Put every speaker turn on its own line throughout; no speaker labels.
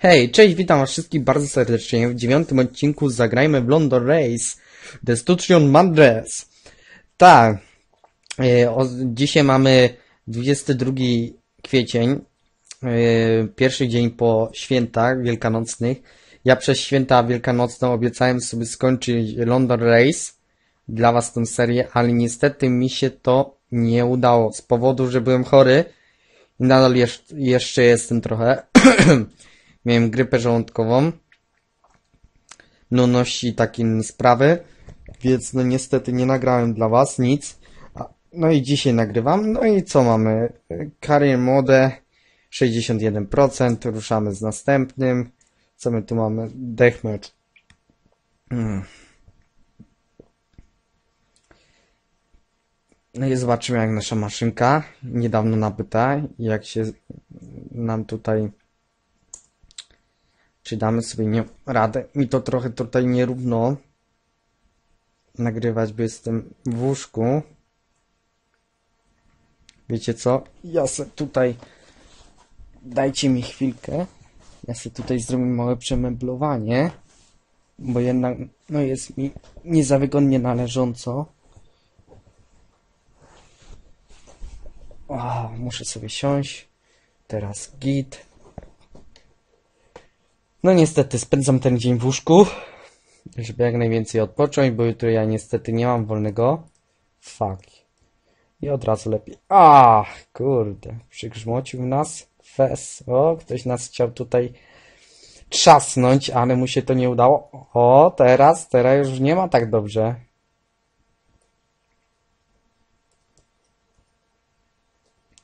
Hej, cześć, witam was wszystkich bardzo serdecznie w dziewiątym odcinku Zagrajmy w London Race Destruction Madres. Tak, e, dzisiaj mamy 22 kwiecień, e, pierwszy dzień po świętach wielkanocnych. Ja przez święta wielkanocne obiecałem sobie skończyć London Race dla was tę serię, ale niestety mi się to nie udało z powodu, że byłem chory i nadal jeszcze jestem trochę. Miałem grypę żołądkową. Nuności takie inne sprawy. Więc no niestety nie nagrałem dla was nic. No i dzisiaj nagrywam. No i co mamy? Career Mode 61%. Ruszamy z następnym. Co my tu mamy? Deathmatch. Hmm. No i zobaczymy jak nasza maszynka. Niedawno nabyta. Jak się nam tutaj czy damy sobie nie radę? Mi to trochę tutaj nierówno nagrywać, bo jestem w łóżku. Wiecie co? Ja se tutaj dajcie mi chwilkę. Ja sobie tutaj zrobię małe przemeblowanie, bo jednak no jest mi nie za wygodnie należąco. O, muszę sobie siąść. Teraz git. No niestety spędzam ten dzień w łóżku, żeby jak najwięcej odpocząć, bo jutro ja niestety nie mam wolnego. Fuck. I od razu lepiej. Ach, kurde. Przygrzmocił nas. Fes. O, ktoś nas chciał tutaj trzasnąć, ale mu się to nie udało. O, teraz, teraz już nie ma tak dobrze.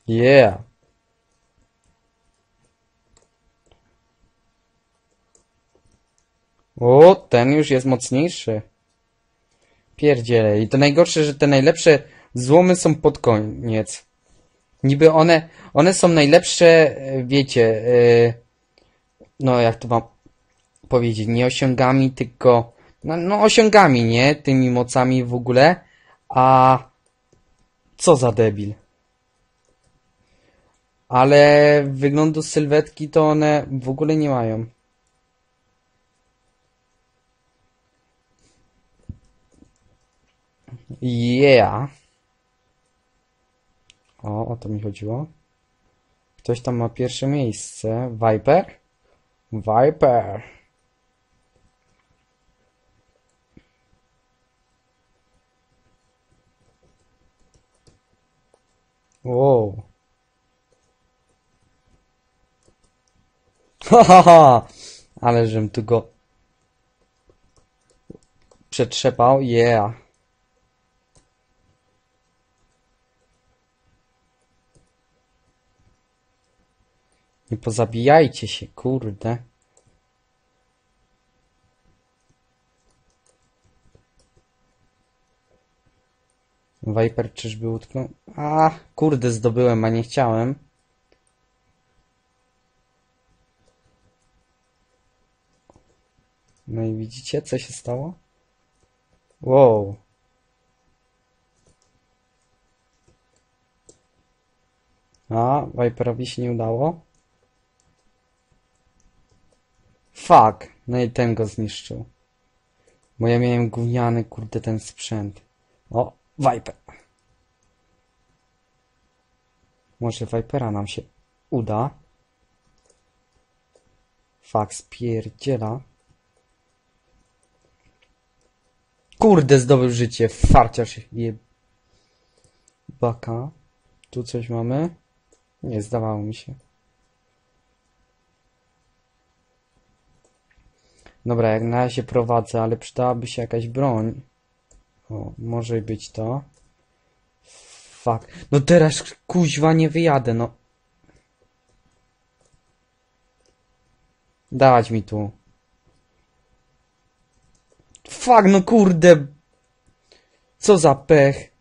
Yeah. O, ten już jest mocniejszy. Pierdziele. I to najgorsze, że te najlepsze złomy są pod koniec. Niby one, one są najlepsze, e, wiecie, e, no jak to wam powiedzieć, nie osiągami, tylko, no, no osiągami, nie? Tymi mocami w ogóle. A co za debil. Ale wyglądu sylwetki to one w ogóle nie mają. Yeah. O, o to mi chodziło. Ktoś tam ma pierwsze miejsce. Viper? Viper. Wow. Hahaha. Ale żem tu go przetrzepał. Yeah. Nie pozabijajcie się, kurde. Viper czyżby utknął? A, kurde, zdobyłem, a nie chciałem. No i widzicie, co się stało? Wow. A, Viperowi się nie udało. Fuck. No i ten go zniszczył. Bo ja miałem gówniany, kurde, ten sprzęt. O, Viper. Może Vipera nam się uda. Fuck, spierdziela. Kurde, zdobył życie. Farciarz je... Baka. Tu coś mamy? Nie, zdawało mi się. Dobra, jak na razie prowadzę, ale przydałaby się jakaś broń. O, może być to. Fuck. No teraz kuźwa nie wyjadę, no. Dawać mi tu. Fuck, no kurde. Co za pech.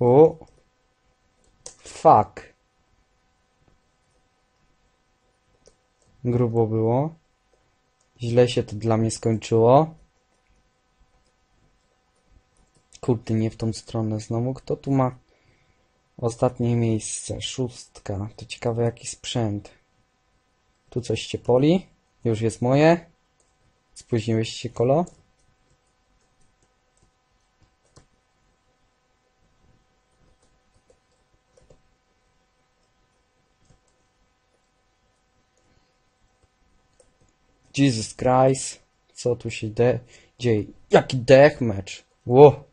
O. Fuck. Grubo było. Źle się to dla mnie skończyło. Kurde, nie w tą stronę znowu. Kto tu ma Ostatnie miejsce, szóstka. To ciekawe jaki sprzęt. Tu coś cię poli. Już jest moje. Spóźniłeś się, kolo? Jesus Christ. Co tu się de dzieje? Jaki deathmatch? Ło!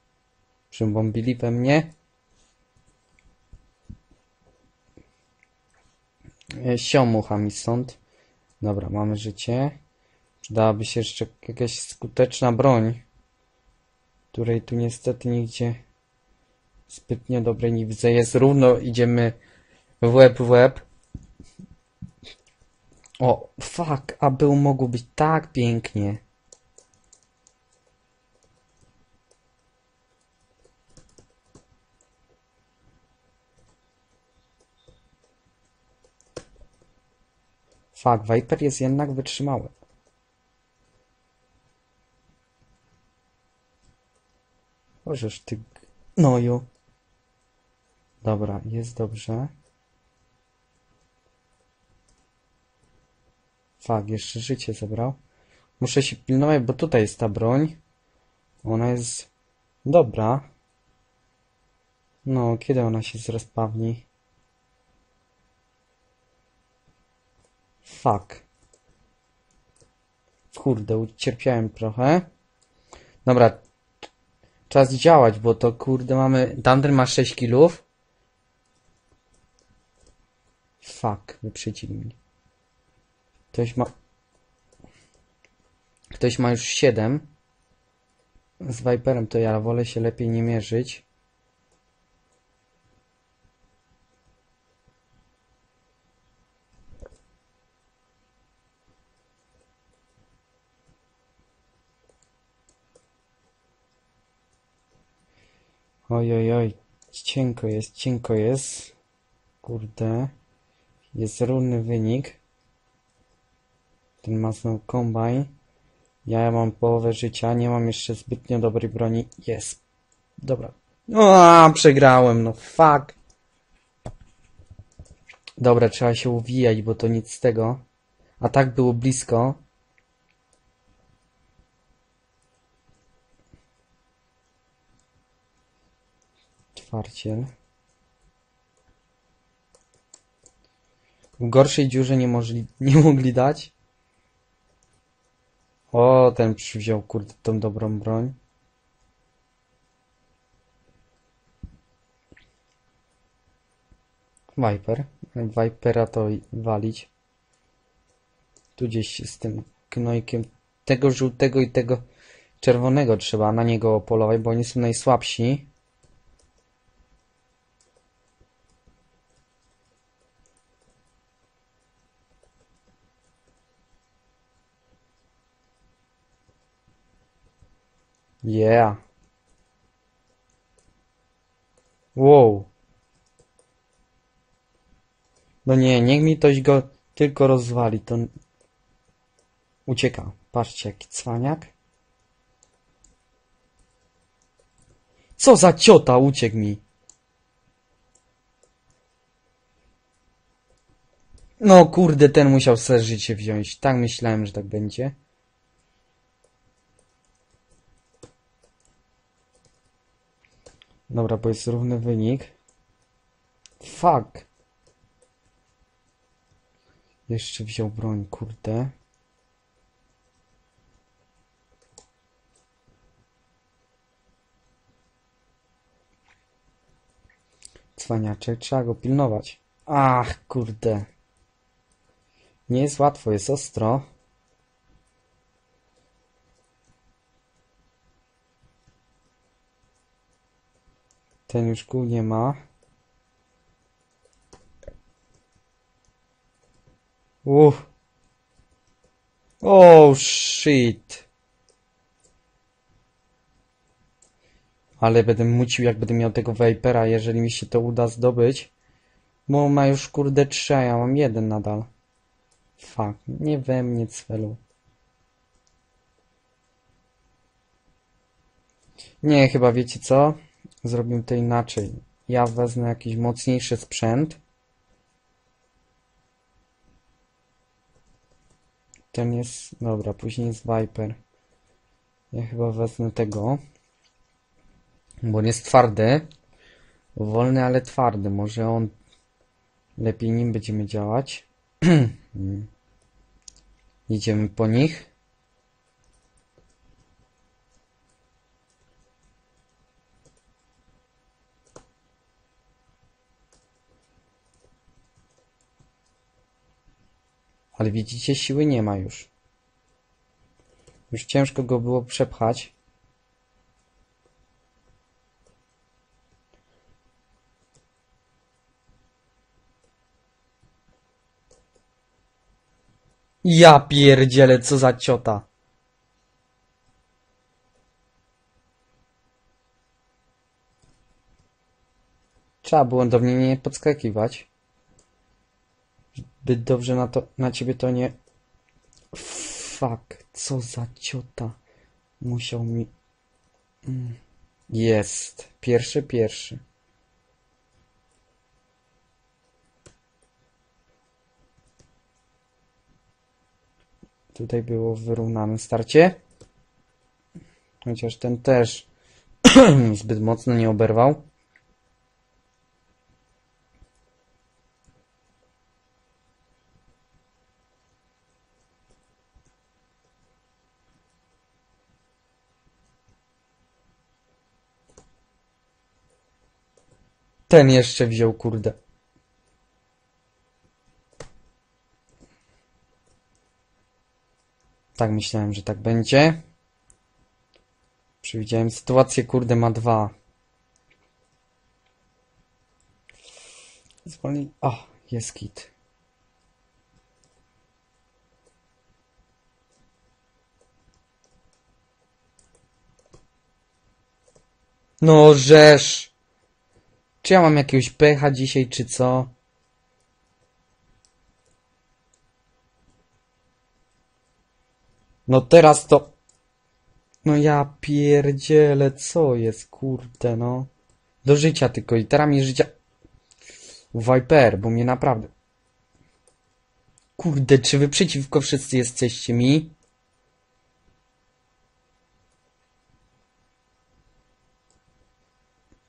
Przybombili we mnie? E, Siomucha mi stąd. Dobra, mamy życie. Przydałaby się jeszcze jakaś skuteczna broń, której tu niestety nigdzie zbytnio dobrej nie widzę. Jest równo, idziemy w łeb w łeb. O, fuck, a był mogło być tak pięknie. Fuck, Viper jest jednak wytrzymały. Możesz ty gnoju. Dobra, jest dobrze. Fuck, jeszcze życie zabrał. Muszę się pilnować, bo tutaj jest ta broń. Ona jest dobra. No, kiedy ona się zrespawni? Fuck. Kurde, ucierpiałem trochę. Dobra. Czas działać, bo to kurde mamy... Thunder ma 6 kilów. Fuck, wyprzedzili mnie. Ktoś ma... Ktoś ma już 7. Z Viperem to ja wolę się lepiej nie mierzyć. Oj, oj, oj. Cienko jest, cienko jest. Kurde. Jest równy wynik. Ten ma znowu kombajn. Ja mam połowę życia, nie mam jeszcze zbytnio dobrej broni. Jest. Dobra. O, przegrałem, no fuck. Dobra, trzeba się uwijać, bo to nic z tego. A tak było blisko. Twarciel. W gorszej dziurze nie, możli, nie mogli dać. O, ten przywziął, kurde, tą dobrą broń. Viper. Vipera to walić. Tu gdzieś z tym gnojkiem tego żółtego i tego czerwonego trzeba na niego polować, bo oni są najsłabsi. Yeah. Wow. No nie, niech mi ktoś go tylko rozwali, to... Ucieka. Patrzcie, jaki cwaniak. Co za ciota, uciekł mi. No kurde, ten musiał sobie życie wziąć. Tak myślałem, że tak będzie. Dobra, bo jest równy wynik. Fuck. Jeszcze wziął broń, kurde. Cwaniaczek, trzeba go pilnować. Ach, kurde. Nie jest łatwo, jest ostro. Ten już kół nie ma. Uff. Oh shit. Ale będę mucił, jak będę miał tego Vipera, jeżeli mi się to uda zdobyć. Bo ma już kurde trzy, a ja mam jeden nadal. Fuck, nie we mnie celu. Nie, chyba wiecie co? Zrobimy to inaczej. ja wezmę jakiś mocniejszy sprzęt. Ten jest, dobra, później jest Viper. Ja chyba wezmę tego. Bo on jest twardy. Wolny, ale twardy. Może on lepiej nim będziemy działać. Mm. Idziemy po nich. Ale widzicie, siły nie ma już. Już ciężko go było przepchać. Ja pierdzielę, co za ciota. Trzeba było do mnie nie podskakiwać. Zbyt dobrze na to, na ciebie to nie... Fuck, co za ciota. Musiał mi... Mm. Jest. Pierwszy, pierwszy. Tutaj było wyrównane starcie. Chociaż ten też zbyt mocno nie oberwał. Ten jeszcze wziął, kurde. Tak myślałem, że tak będzie. Przewidziałem sytuację, kurde, ma dwa. Zwolnij. O, jest kit. No. Czy ja mam jakiegoś pecha dzisiaj, czy co? No teraz to... No ja pierdzielę, co jest, kurde, no. Do życia tylko, i teraz mi życia... Viper, bo mnie naprawdę... Kurde, czy wy przeciwko wszyscy jesteście mi?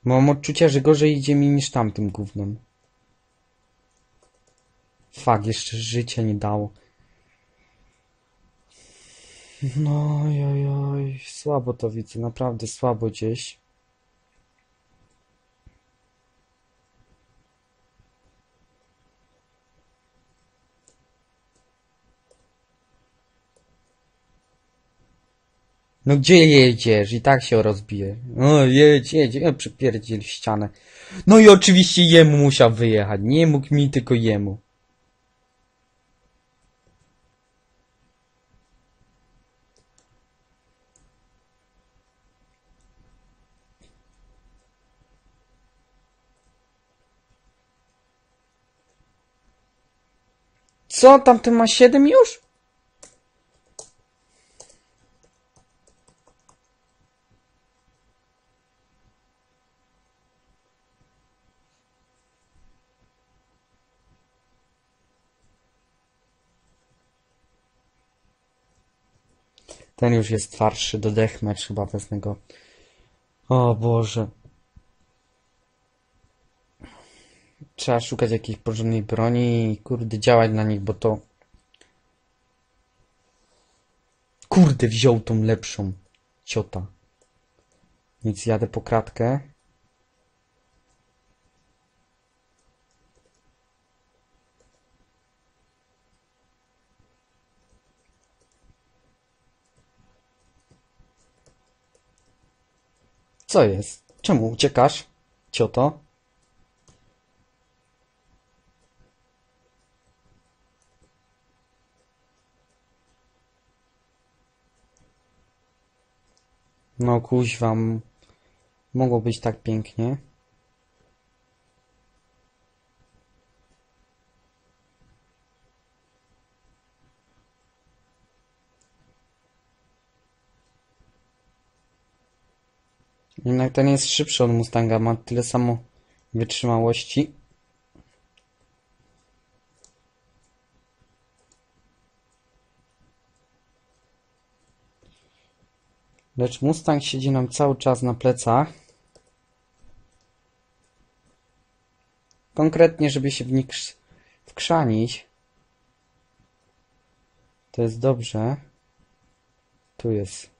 Mam odczucia, że gorzej idzie mi niż tamtym gównem. Fak, jeszcze życia nie dało. No, oj, oj, słabo to widzę, naprawdę słabo gdzieś. No gdzie jedziesz? I tak się rozbije. O, jedź, jedź, ja przypierdziel w ścianę. No i oczywiście jemu musiał wyjechać. Nie mógł mi, tylko jemu. Co? Tamten ma 7 już? Ten już jest twardszy do deathmatch chyba wezmę. O Boże. Trzeba szukać jakiejś porządnej broni i kurde działać na nich, bo to... Kurde, wziął tą lepszą ciota. Nic, jadę po kratkę. Co jest? Czemu uciekasz, cioto? No kuźwa, m- mogło być tak pięknie. Jednak ten jest szybszy od Mustanga, ma tyle samo wytrzymałości. Lecz Mustang siedzi nam cały czas na plecach. Konkretnie, żeby się w nich krz- wkrzanić. To jest dobrze. Tu jest.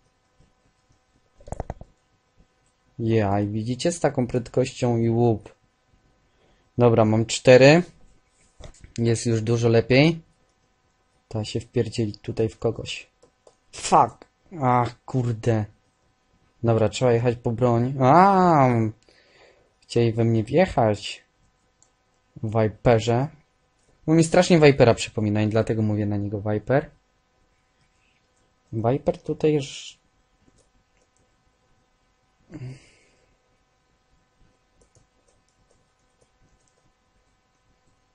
Ja, i widzicie z taką prędkością i łup. Dobra, mam cztery. Jest już dużo lepiej. To się wpierdzieli tutaj w kogoś. Fuck! Ach, kurde. Dobra, trzeba jechać po broń. A, chcieli we mnie wjechać. Viperze. Bo mi strasznie Vipera przypomina i dlatego mówię na niego Viper. Viper tutaj już...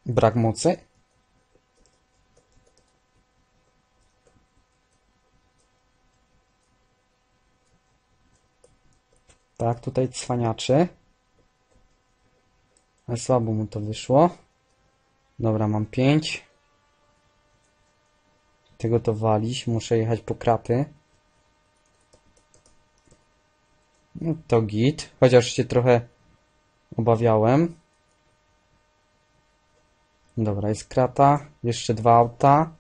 Brak mocy? Tak, tutaj cwaniaczy. Ale słabo mu to wyszło. Dobra, mam pięć. Tego to walić. Muszę jechać po kraty. No to git. Chociaż się trochę obawiałem. Dobra, jest krata. Jeszcze dwa auta.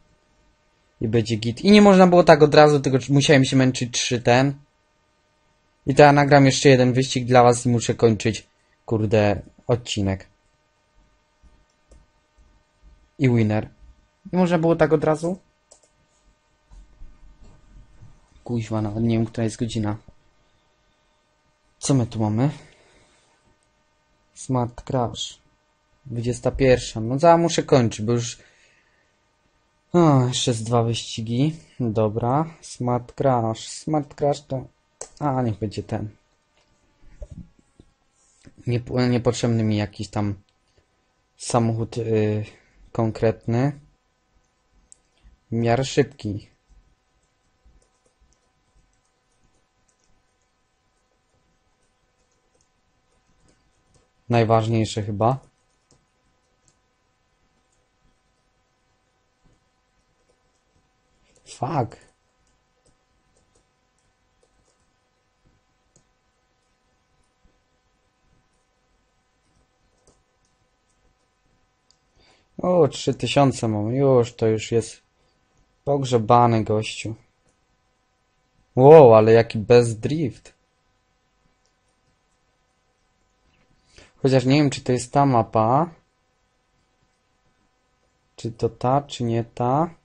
I będzie git. I nie można było tak od razu, tylko musiałem się męczyć trzy ten. I teraz nagram jeszcze jeden wyścig dla was i muszę kończyć, kurde, odcinek. I winner. Nie można było tak od razu? Kuźwa, nawet nie wiem, która jest godzina. Co my tu mamy? Smart Crash. 21. No za muszę kończyć, bo już... O, jeszcze z dwa wyścigi. Dobra. Smart Crash. Smart Crash to... A, niech będzie ten. Nie, niepotrzebny mi jakiś tam samochód y, konkretny. W miarę szybki. Najważniejsze chyba. Fuck. O, trzy tysiące mam. Już, to już jest pogrzebany gościu. Wow, ale jaki bez drift. Chociaż nie wiem, czy to jest ta mapa. Czy to ta, czy nie ta.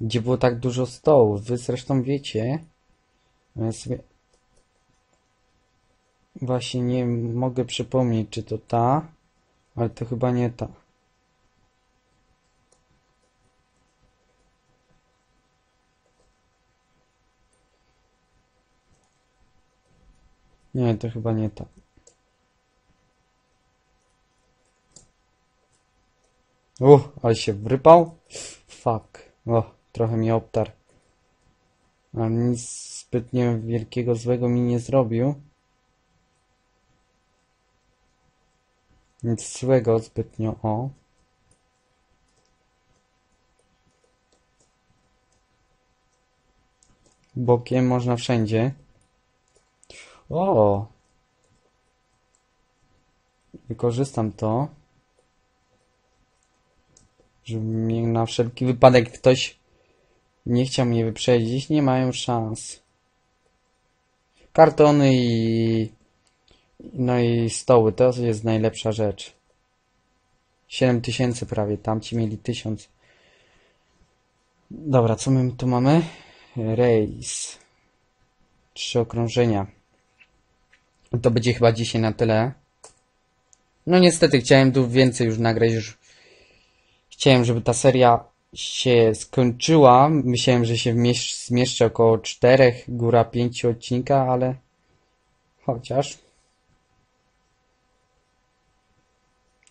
Gdzie było tak dużo stołów. Wy zresztą wiecie. Ja sobie Właśnie nie mogę przypomnieć, czy to ta, ale to chyba nie ta. Nie, to chyba nie ta. Uff, ale się wrypał. Fuck. O, trochę mi obtarł. Ale nic zbytnio wielkiego złego mi nie zrobił. Nic złego zbytnio, o. Bokiem można wszędzie. O! Wykorzystam to. Żeby mnie na wszelki wypadek ktoś nie chciał mnie wyprzedzić. Nie mają szans. Kartony i no i stoły, to jest najlepsza rzecz. 7000 prawie, tamci mieli 1000. Dobra, co my tu mamy? Rejs. Trzy okrążenia. To będzie chyba dzisiaj na tyle. No niestety, chciałem tu więcej już nagrać. Już chciałem, żeby ta seria się skończyła. Myślałem, że się wmieś- zmieszczę około 4, góra 5 odcinka, ale chociaż.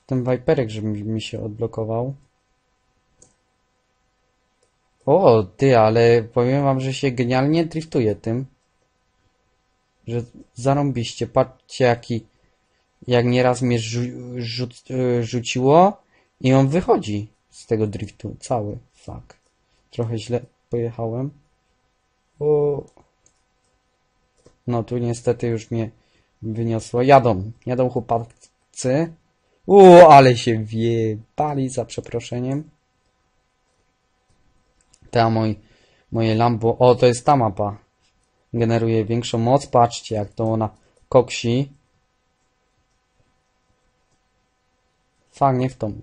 Ten Viperek, żeby mi się odblokował. O, ty, ale powiem wam, że się genialnie driftuje tym. że zarąbiście. Patrzcie jaki, jak nieraz mnie rzu, rzuc, y, rzuciło i on wychodzi z tego driftu. Cały. Fuck. Trochę źle pojechałem. O. No tu niestety już mnie wyniosło. Jadą. Jadą chłopacy. O, ale się wiebali za przeproszeniem. Ta mój, moje Lambo. O, to jest ta mapa. Generuje większą moc. Patrzcie, jak to ona koksi. Fajnie w tą.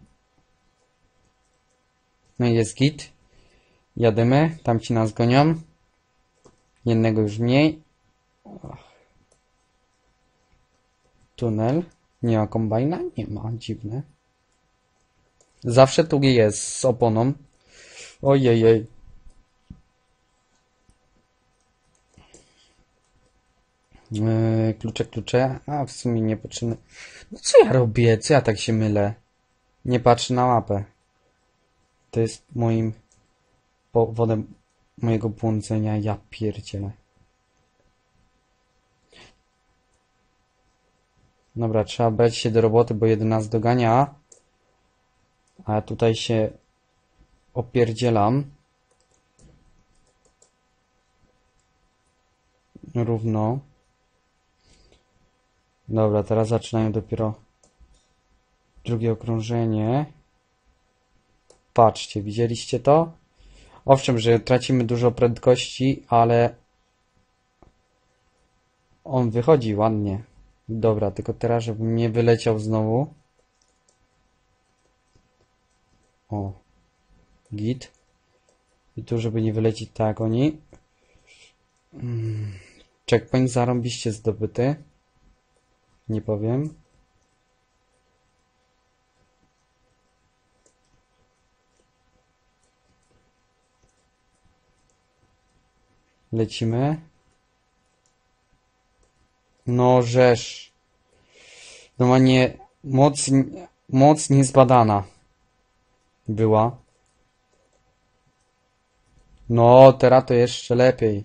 No i jest git. Jadymy. Tamci nas gonią. Jednego już mniej. Tunel. Nie ma kombajna? Nie ma. Dziwne. Zawsze tu jest z oponą. Ojejej. Yy, klucze, klucze. A, w sumie niepotrzebne. No co ja robię? Co ja tak się mylę? Nie patrzę na mapę. To jest moim powodem mojego błądzenia. Ja pierdzielę. Dobra, trzeba brać się do roboty, bo jeden nas dogania. A tutaj się opierdzielam. Równo. Dobra, teraz zaczynają dopiero drugie okrążenie. Patrzcie, widzieliście to? Owszem, że tracimy dużo prędkości, ale on wychodzi ładnie. Dobra, tylko teraz, żebym nie wyleciał znowu. O. Git. I tu, żeby nie wylecieć tak oni. Mm. Checkpoint zarąbiście zdobyty. Nie powiem. Lecimy. No żeż. Normalnie moc, moc niezbadana była. No, teraz to jeszcze lepiej.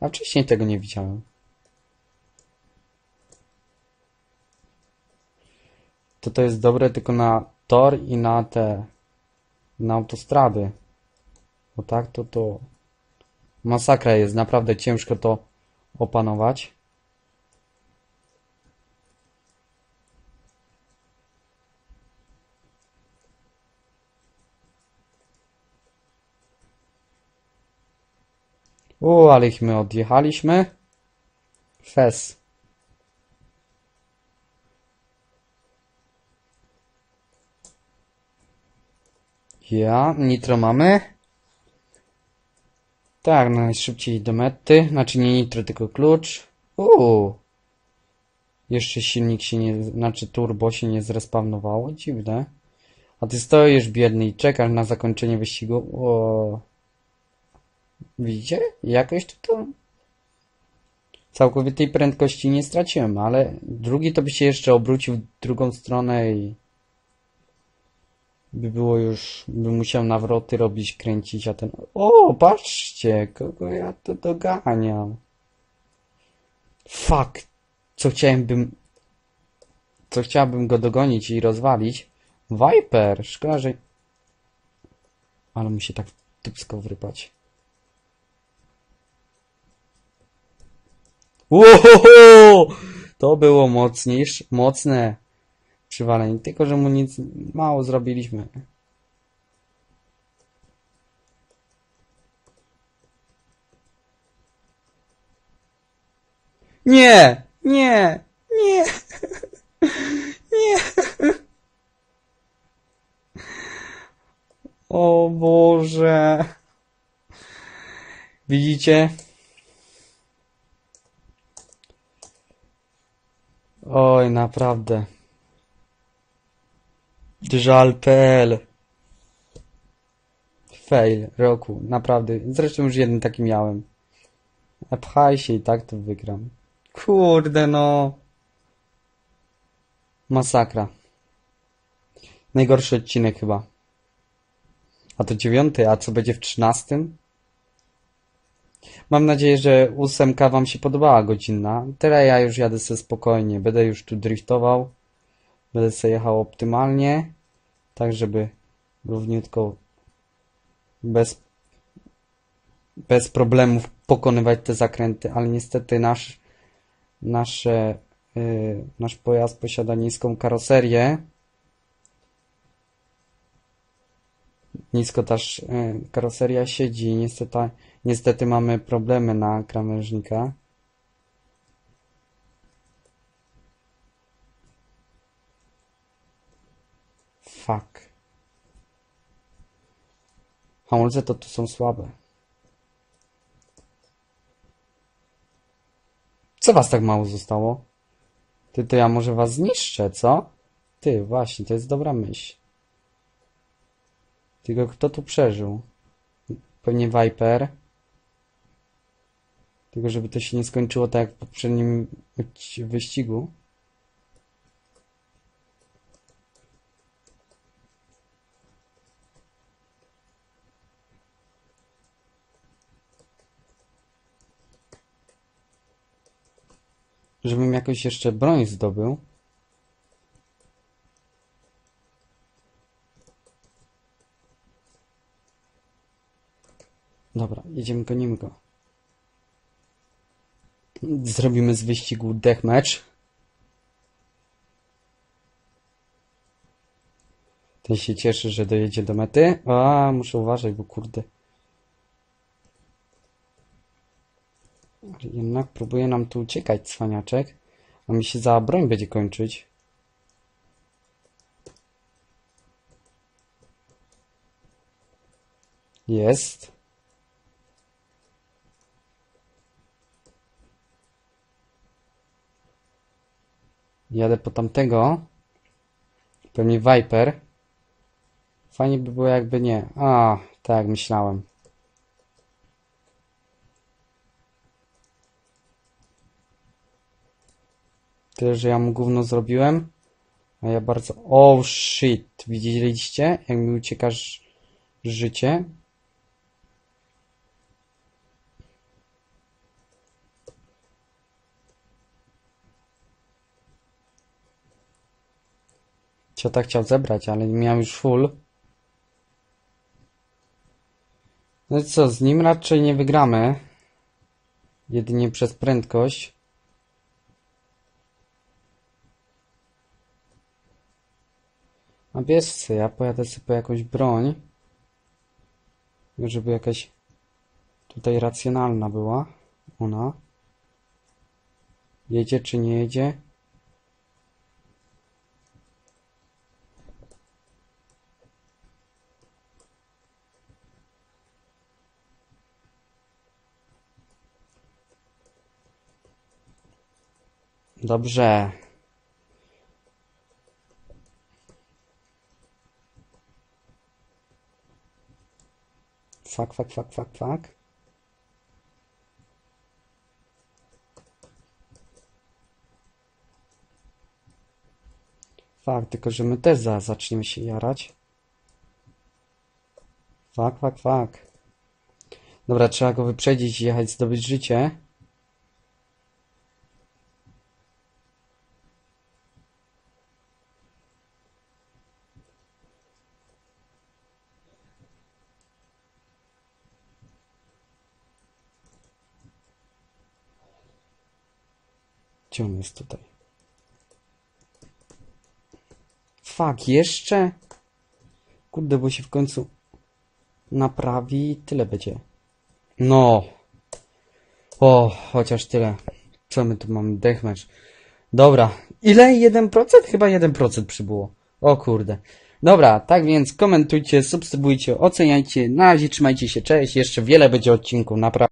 A wcześniej tego nie widziałem. To to jest dobre tylko na tor i na te na autostrady. Bo tak to to masakra jest, naprawdę ciężko to opanować. U, ale ich my odjechaliśmy. Fes. Ja, nitro mamy. Tak, najszybciej do mety. Znaczy nie nitro, tylko klucz. Uuu. Jeszcze silnik się nie, znaczy turbo się nie zrespawnowało. Dziwne. A ty stoisz biedny i czekasz na zakończenie wyścigu. O. Widzicie? Jakoś to całkowitej prędkości nie straciłem, ale drugi to by się jeszcze obrócił w drugą stronę i by było już, by musiał nawroty robić, kręcić, a ten... O, patrzcie, kogo ja to doganiam. Fuck. Co chciałem bym... Co chciałbym go dogonić i rozwalić? Viper. Szkoda, że... Ale mi się tak typsko wrypać. Łohoho! To było mocniejsze, mocne przywalenie. Tylko, że mu nic mało zrobiliśmy. Nie! Nie! Nie! Nie! O Boże! Widzicie? Oj, naprawdę. Żal.pl Fail roku, naprawdę. Zresztą już jeden taki miałem. Pchaj się i tak to wygram. Kurde no. Masakra. Najgorszy odcinek chyba. A to dziewiąty, a co będzie w trzynastym? Mam nadzieję, że ósemka wam się podobała godzinna. Teraz ja już jadę sobie spokojnie. Będę już tu driftował. Będę sobie jechał optymalnie. Tak, żeby równiutko bez, bez problemów pokonywać te zakręty, ale niestety nasz, nasze, yy, nasz pojazd posiada niską karoserię. Nisko też y, karoseria siedzi niestety, niestety mamy problemy na krawężnikach. Fuck. Hamulce to tu są słabe. Co was tak mało zostało? Ty, to ja może was zniszczę, co? Ty, właśnie, to jest dobra myśl. Tylko kto tu przeżył? Pewnie Viper. Tylko żeby to się nie skończyło tak jak w poprzednim wyścigu. Żebym jakoś jeszcze broń zdobył. Dobra, jedziemy, gonimy go. Zrobimy z wyścigu deathmatch. Ten się cieszy, że dojedzie do mety. A, muszę uważać, bo kurde. Jednak próbuje nam tu uciekać, cwaniaczek. A mi się za broń będzie kończyć. Jest. Jadę po tamtego. Pewnie Viper. Fajnie by było jakby nie. A, tak myślałem. Tyle, że ja mu gówno zrobiłem. A ja bardzo... Oh shit. Widzieliście? Jak mi uciekasz życie? Ciota chciał zebrać, ale nie miał już full. No i co, z nim raczej nie wygramy. Jedynie przez prędkość. A wiesz co, ja pojadę sobie jakąś broń. Żeby jakaś tutaj racjonalna była ona. Jedzie czy nie jedzie? Dobrze. Fuck, fuck, fuck, fuck, fuck. Fuck, tylko że my też za, zaczniemy się jarać. Fuck, fuck, fuck. Dobra, trzeba go wyprzedzić i jechać zdobyć życie. Gdzie on jest tutaj? Fuck, jeszcze? Kurde, bo się w końcu naprawi tyle będzie. No. O, chociaż tyle. Co my tu mamy? Deathmatch. Dobra. Ile? 1%? Chyba 1% przybyło. O kurde. Dobra, tak więc komentujcie, subskrybujcie, oceniajcie. Na razie trzymajcie się, cześć. Jeszcze wiele będzie odcinków, naprawdę.